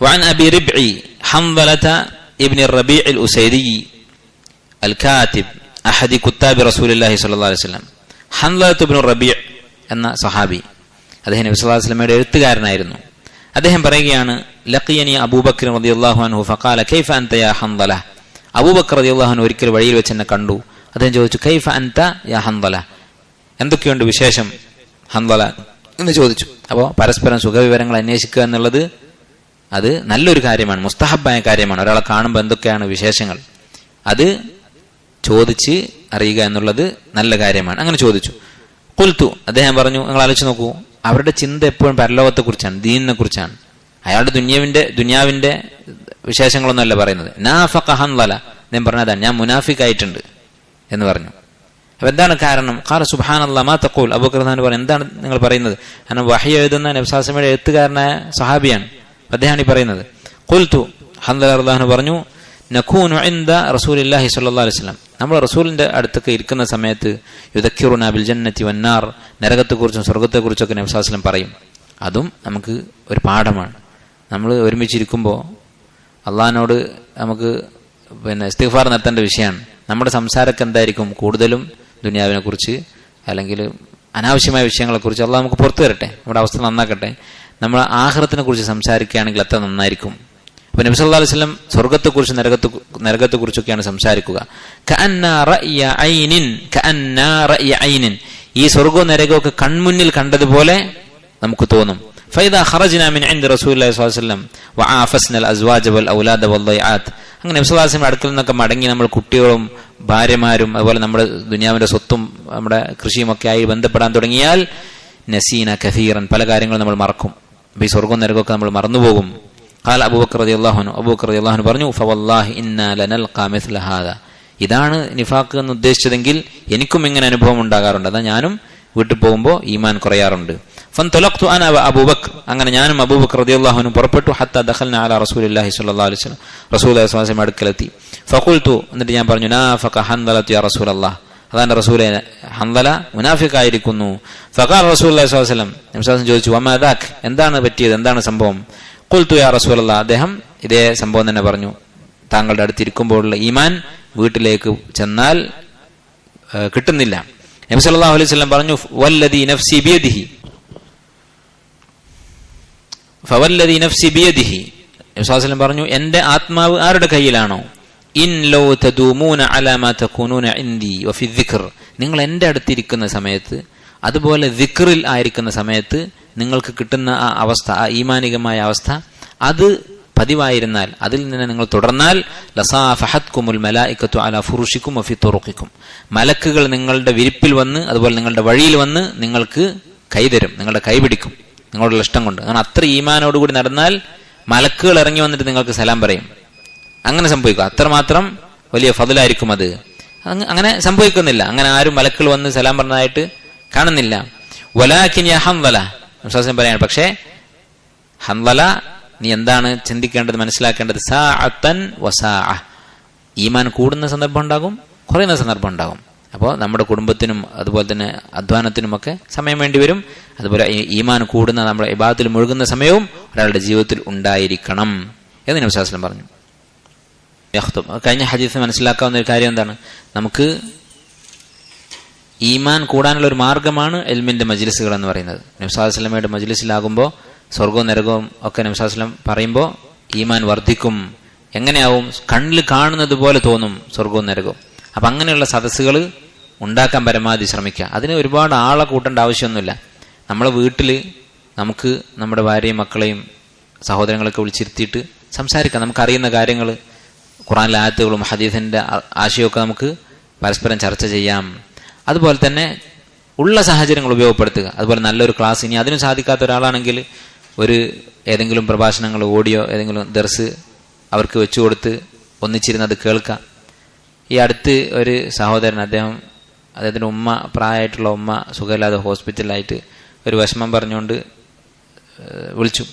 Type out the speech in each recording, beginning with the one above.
وعن أبي ربعي حنظلة ابن الربيع الأسيدي الكاتب أحد كتاب رسول الله صلى الله عليه وسلم حنظلة ابن الربيع എന്ന സഹാബി അദ്ദേഹം നബി സല്ലല്ലാഹു അലൈഹി വസല്ലമയുടെ എഴുത്തുകാരനായിരുന്നു അദ്ദേഹം പറയുകയാണ് ലഖിയനി അബൂബക്കർ റളിയല്ലാഹു അൻഹു ഫഖാല കൈഫ അൻത യാ ഹൻദല അബൂബക്കർ റളിയല്ലാഹു അൻഹു ഒരിക്കൽ വഴിയിൽ വെച്ച് എന്നെ കണ്ടു അദ്ദേഹം ചോദിച്ചു കൈഫ അൻത യാ ഹൻദല എന്തൊക്കെയുണ്ട് വിശേഷം ഹൻദല എന്ന് ചോദിച്ചു അപ്പോൾ പരസ്പരം സുഖവിവരങ്ങൾ അന്വേഷിക്കുക എന്നുള്ളത് അത് നല്ലൊരു കാര്യമാണ് മുസ്തഹബായ കാര്യമാണ്. ഒരാളെ കാണുമ്പോൾ എന്തൊക്കെയാണ് വിശേഷങ്ങൾ? അത് ചോദിച്ച് അറിയുക എന്നുള്ളത് നല്ല കാര്യമാണ്. അങ്ങനെ ചോദിച്ചു. കൊൽത്തു അദ്ദേഹം പറഞ്ഞു നിങ്ങൾ ആലോചിച്ച് നോക്കൂ അവരുടെ ചിന്ത എപ്പോഴും പരലോകത്തെ കുറിച്ചാണ് ദീനിനെ കുറിച്ചാണ് അയാളുടെ ദുന്യാവിന്റെ ദുന്യാവിന്റെ വിശേഷങ്ങളൊന്നും അല്ല പറയുന്നത് അദ്ദേഹം ഞാൻ പറഞ്ഞതാണ് ഞാൻ മുനാഫിക് ആയിട്ടുണ്ട് എന്ന് പറഞ്ഞു. അപ്പൊ എന്താണ് കാരണം? കാല സുബാൻ അള്ളാ തക്കോൽ അബുഖർദാൻ പറഞ്ഞു എന്താണ് നിങ്ങൾ പറയുന്നത്? കാരണം വഹി എഴുതുന്ന നബ്സാസമയുടെ എഴുത്തുകാരനായ സഹാബിയാണ്. അദ്ദേഹമാണ് ഈ പറയുന്നത്. കുൽത്തു ഹന്ദല അള്ളാഹു പറഞ്ഞു നഖൂനു ഇന്ദ റസൂലില്ലാഹി സ്വല്ലല്ലാഹു അലൈഹി വസല്ലം. നമ്മൾ റസൂലിന്റെ അടുത്തൊക്കെ ഇരിക്കുന്ന സമയത്ത് യുദക്കിറുന ബിൽ ജന്നത്തി വന്നാർ നരകത്തെക്കുറിച്ചും സ്വർഗത്തെക്കുറിച്ചൊക്കെ നബ്സാസ്ലം പറയും. അതും നമുക്ക് ഒരു പാഠമാണ്. നമ്മൾ ഒരുമിച്ചിരിക്കുമ്പോൾ അള്ളാഹിനോട് നമുക്ക് പിന്നെ ഇസ്തിഗ്ഫാർ നടത്തേണ്ട വിഷയമാണ്. നമ്മുടെ സംസാരമൊക്കെ എന്തായിരിക്കും? കൂടുതലും ദുനിയാവിനെക്കുറിച്ച് അല്ലെങ്കിൽ അനാവശ്യമായ വിഷയങ്ങളെക്കുറിച്ച് അള്ളാഹ് നമുക്ക് പുറത്തു വരട്ടെ. നമ്മുടെ അവസ്ഥ നന്നാക്കട്ടെ. നമ്മൾ ആഹ്റത്തിനെ കുറിച്ച് സംസാരിക്കുകയാണെങ്കിൽ അത്ര നന്നായിരിക്കും. അപ്പൊ നബി സല്ലല്ലാഹു അലൈഹി വസല്ലം സ്വർഗത്തെക്കുറിച്ച് നരകത്തെ നരകത്തെക്കുറിച്ചൊക്കെയാണ് സംസാരിക്കുക. ഈ സ്വർഗവും നരകമൊക്കെ കൺമുന്നിൽ കണ്ടതുപോലെ നമുക്ക് തോന്നും. മിൻ റസൂലുള്ളാഹി സ്വല്ലല്ലാഹു അലൈഹി വസല്ലം അസ്വാജ വൽ ഔലാദ വൽ അങ്ങനെ നബി അടുക്കൽ നിന്നൊക്കെ മടങ്ങി നമ്മൾ കുട്ടികളും ഭാര്യമാരും അതുപോലെ നമ്മുടെ ദുനിയാവിന്റെ സ്വത്തും നമ്മുടെ കൃഷിയും ഒക്കെ ആയി ബന്ധപ്പെടാൻ തുടങ്ങിയാൽ നസീന കഫീറൻ പല കാര്യങ്ങളും നമ്മൾ മറക്കും. ഈ സ്വർഗം നരകമൊക്കെ നമ്മൾ മറന്നുപോകും. കാല അബൂബക്കർ റതി അള്ളാഹുനു അബൂബക്കർ റതി അള്ളാഹുനു പറഞ്ഞു ഫവല്ലാഹി ഇതാണ് നിഫാക്ക് എന്ന് ഉദ്ദേശിച്ചതെങ്കിൽ എനിക്കും ഇങ്ങനെ അനുഭവം ഉണ്ടാകാറുണ്ട്. അതാ ഞാനും വീട്ടിൽ പോകുമ്പോൾ ഈമാൻ കുറയാറുണ്ട്. അബൂബക് അങ്ങനെ ഞാനും അബൂബക് റദിയല്ലാഹുനും പുറപ്പെട്ടു. ഹത്ത ദഹൽ അല റസൂലുല്ലാഹി സ്വല്ലല്ലാഹു അലൈഹി വസല്ലം റസൂൽ അലൈഹി വസല്ലം അടുക്കലെത്തി. ഫഖുൽതു എന്നിട്ട് ഞാൻ പറഞ്ഞു നാ ഫക ഹൻദലത്തു അതാണ് റസൂലെ ഹന്തല മുനാഫിക്കായിരിക്കുന്നു. ഫഖാൽ റസൂൽ സ്വല്ലല്ലാഹു അലൈഹി വസല്ലം നബി സ്വല്ലല്ലാഹു ചോദിച്ചു അമ്മദാഖ് എന്താണ് പറ്റിയത്? എന്താണ് സംഭവം? കുൽത്തു യാ അല്ല അദ്ദേഹം ഇതേ സംഭവം തന്നെ പറഞ്ഞു. താങ്കളുടെ അടുത്തിരിക്കുമ്പോഴുള്ള ഈമാൻ വീട്ടിലേക്ക് ചെന്നാൽ കിട്ടുന്നില്ല. നബി സല്ലല്ലാഹു അലൈഹി വസല്ലം പറഞ്ഞു നഫ്സി നഫ്സി നബി പറഞ്ഞു എന്റെ ആത്മാവ് ആരുടെ കയ്യിലാണോ? ഇൻ ലൗ തദൂമൂന അലാ മാ തകൂനൂന ഇൻദി വഫി ദിക്ർ. നിങ്ങൾ എന്റെ അടുത്തിരിക്കുന്ന സമയത്ത് അതുപോലെ ദിക്റിൽ ആയിരിക്കുന്ന സമയത്ത് നിങ്ങൾക്ക് കിട്ടുന്ന ആ അവസ്ഥ ആ ഈമാനികമായ അവസ്ഥ അത് പതിവായിരുന്നാൽ അതിൽ നിന്ന് നിങ്ങൾ തുടർന്നാൽ ലസാഫഹത്കുമുൽ മലായിക്കത്തു അല ഫുറുഷിക്കും അഫി തുറുക്കിക്കും മലക്കുകൾ നിങ്ങളുടെ വിരിപ്പിൽ വന്ന് അതുപോലെ നിങ്ങളുടെ വഴിയിൽ വന്ന് നിങ്ങൾക്ക് കൈതരും നിങ്ങളുടെ കൈപിടിക്കും നിങ്ങളുടെ ഇഷ്ടം കൊണ്ട്. അങ്ങനെ അത്ര ഈമാനോടുകൂടി നടന്നാൽ മലക്കുകൾ ഇറങ്ങി വന്നിട്ട് നിങ്ങൾക്ക് സലാം പറയും. അങ്ങനെ സംഭവിക്കും. അത്രമാത്രം വലിയ ഫതിലായിരിക്കും അത്. അങ്ങ- അങ്ങനെ സംഭവിക്കുന്നില്ല. അങ്ങനെ ആരും മലക്കുകൾ വന്ന് സലാം പറഞ്ഞതായിട്ട് കാണുന്നില്ല. വലാഖിനി ഹംവല. വിശ്വാസം പറയാണ് പക്ഷേ ഹംവല നീ എന്താണ് ചിന്തിക്കേണ്ടത് മനസ്സിലാക്കേണ്ടത്? സാഅത്തൻ വസാ ഈമാൻ കൂടുന്ന സന്ദർഭം ഉണ്ടാകും കുറയുന്ന സന്ദർഭം ഉണ്ടാകും. അപ്പോൾ നമ്മുടെ കുടുംബത്തിനും അതുപോലെ തന്നെ അധ്വാനത്തിനുമൊക്കെ സമയം വേണ്ടി വരും. അതുപോലെ ഈമാൻ കൂടുന്ന നമ്മുടെ ഇബാദത്തിൽ മുഴുകുന്ന സമയവും ഒരാളുടെ ജീവിതത്തിൽ ഉണ്ടായിരിക്കണം എന്ന് നബ്സാസ്ലം പറഞ്ഞു. യഖ്തുബ്. കഴിഞ്ഞ ഹദീസ് മനസ്സിലാക്കാവുന്ന ഒരു കാര്യം എന്താണ്? നമുക്ക് ഈമാൻ കൂടാനുള്ള ഒരു മാർഗമാണ് എൽമിന്റെ മജ്ലിസുകൾ എന്ന് പറയുന്നത്. നബ്സാസ്ലമയുടെ മജ്ലിസിലാകുമ്പോൾ സ്വർഗവും നരകവും ഒക്കെ നബ്സാസ്ലം പറയുമ്പോൾ ഈമാൻ വർദ്ധിക്കും. എങ്ങനെയാവും? കണ്ണിൽ കാണുന്നത് പോലെ തോന്നും സ്വർഗവും നരകവും. അപ്പം അങ്ങനെയുള്ള സദസ്സുകൾ ഉണ്ടാക്കാൻ പരമാവധി ശ്രമിക്കുക. അതിന് ഒരുപാട് ആളെ കൂട്ടേണ്ട ആവശ്യമൊന്നുമില്ല. നമ്മളെ വീട്ടിൽ നമുക്ക് നമ്മുടെ ഭാര്യയും മക്കളെയും സഹോദരങ്ങളൊക്കെ വിളിച്ചിരുത്തിയിട്ട് സംസാരിക്കാം. നമുക്കറിയുന്ന കാര്യങ്ങൾ ഖുറാനിലെ ആയത്തുകളും ഹദീഫിന്റെ ആശയമൊക്കെ നമുക്ക് പരസ്പരം ചർച്ച ചെയ്യാം. അതുപോലെ തന്നെ ഉള്ള സാഹചര്യങ്ങൾ ഉപയോഗപ്പെടുത്തുക. അതുപോലെ നല്ലൊരു ക്ലാസ് ഇനി അതിനും സാധിക്കാത്ത ഒരാളാണെങ്കിൽ ഒരു ഏതെങ്കിലും പ്രഭാഷണങ്ങൾ ഓഡിയോ ഏതെങ്കിലും ദർസ് അവർക്ക് വെച്ചു കൊടുത്ത് ഒന്നിച്ചിരുന്ന് അത് കേൾക്കാം. ഈ അടുത്ത് ഒരു സഹോദരൻ അദ്ദേഹം അദ്ദേഹത്തിന്റെ ഉമ്മ പ്രായമായിട്ടുള്ള ഉമ്മ സുഖമില്ലാതെ ഹോസ്പിറ്റലായിട്ട് ഒരു വിഷമം പറഞ്ഞുകൊണ്ട് വിളിച്ചു.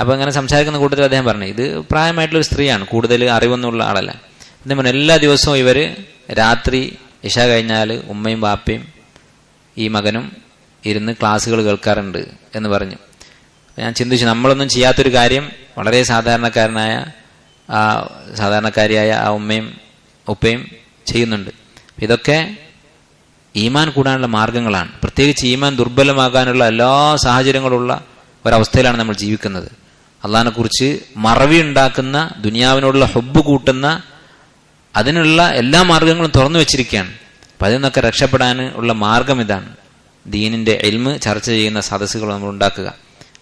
അപ്പോൾ അങ്ങനെ സംസാരിക്കുന്ന കൂട്ടത്തിൽ അദ്ദേഹം പറഞ്ഞു ഇത് പ്രായമായിട്ടുള്ള ഒരു സ്ത്രീയാണ് കൂടുതൽ അറിവൊന്നുമുള്ള ആളല്ല. അദ്ദേഹം പറഞ്ഞു എല്ലാ ദിവസവും ഇവർ രാത്രി ഇഷ കഴിഞ്ഞാൽ ഉമ്മയും ബാപ്പയും ഈ മകനും ഇരുന്ന് ക്ലാസ്സുകൾ കേൾക്കാറുണ്ട് എന്ന് പറഞ്ഞു. ഞാൻ ചിന്തിച്ചു നമ്മളൊന്നും ചെയ്യാത്തൊരു കാര്യം വളരെ സാധാരണക്കാരനായ ആ സാധാരണക്കാരിയായ ആ ഉമ്മയും ഉപ്പയും ചെയ്യുന്നുണ്ട്. ഇതൊക്കെ ഈമാൻ കൂടാനുള്ള മാർഗങ്ങളാണ്. പ്രത്യേകിച്ച് ഈമാൻ ദുർബലമാകാനുള്ള എല്ലാ സാഹചര്യങ്ങളുള്ള ഒരവസ്ഥയിലാണ് നമ്മൾ ജീവിക്കുന്നത്. അള്ളഹാനെ കുറിച്ച് മറവി ഉണ്ടാക്കുന്ന ദുനിയാവിനോടുള്ള ഹൊബ്ബ് കൂട്ടുന്ന അതിനുള്ള എല്ലാ മാർഗങ്ങളും തുറന്നു വെച്ചിരിക്കുകയാണ്. അപ്പം അതിൽ നിന്നൊക്കെ രക്ഷപ്പെടാൻ ഉള്ള മാർഗം ഇതാണ്. ദീനിന്റെ എൽമ് ചർച്ച ചെയ്യുന്ന സദസ്സുകൾ നമ്മൾ ഉണ്ടാക്കുക.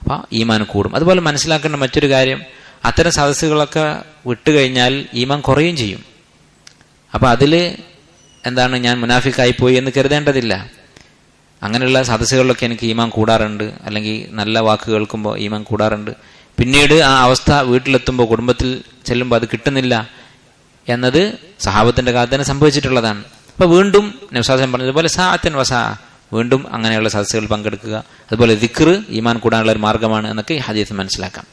അപ്പോൾ ഈമാൻ കൂടും. അതുപോലെ മനസ്സിലാക്കേണ്ട മറ്റൊരു കാര്യം അത്തരം സദസ്സുകളൊക്കെ വിട്ടുകഴിഞ്ഞാൽ ഈമാൻ കുറയും ചെയ്യും. അപ്പോൾ അതിൽ എന്താണ് ഞാൻ മുനാഫിക്കായി പോയി എന്ന് കരുതേണ്ടതില്ല. അങ്ങനെയുള്ള സദസ്സുകളിലൊക്കെ എനിക്ക് ഈമാൻ കൂടാറുണ്ട്. അല്ലെങ്കിൽ നല്ല വാക്ക് കേൾക്കുമ്പോൾ ഈമാൻ കൂടാറുണ്ട്. പിന്നീട് ആ അവസ്ഥ വീട്ടിലെത്തുമ്പോൾ കുടുംബത്തിൽ ചെല്ലുമ്പോൾ അത് കിട്ടുന്നില്ല എന്നത് സഹാബത്തിന്റെ കാലത്ത് തന്നെ സംഭവിച്ചിട്ടുള്ളതാണ്. അപ്പോൾ വീണ്ടും നബ്സാസൻ പറഞ്ഞതുപോലെ സാഅത്തൻ വസാ. വീണ്ടും അങ്ങനെയുള്ള സദസ്സുകൾ പങ്കെടുക്കുക. അതുപോലെ ദിക്ർ ഈമാൻ കൂടാനുള്ള ഒരു മാർഗമാണ് എന്നൊക്കെ ഹദീസ് മനസ്സിലാക്കാം.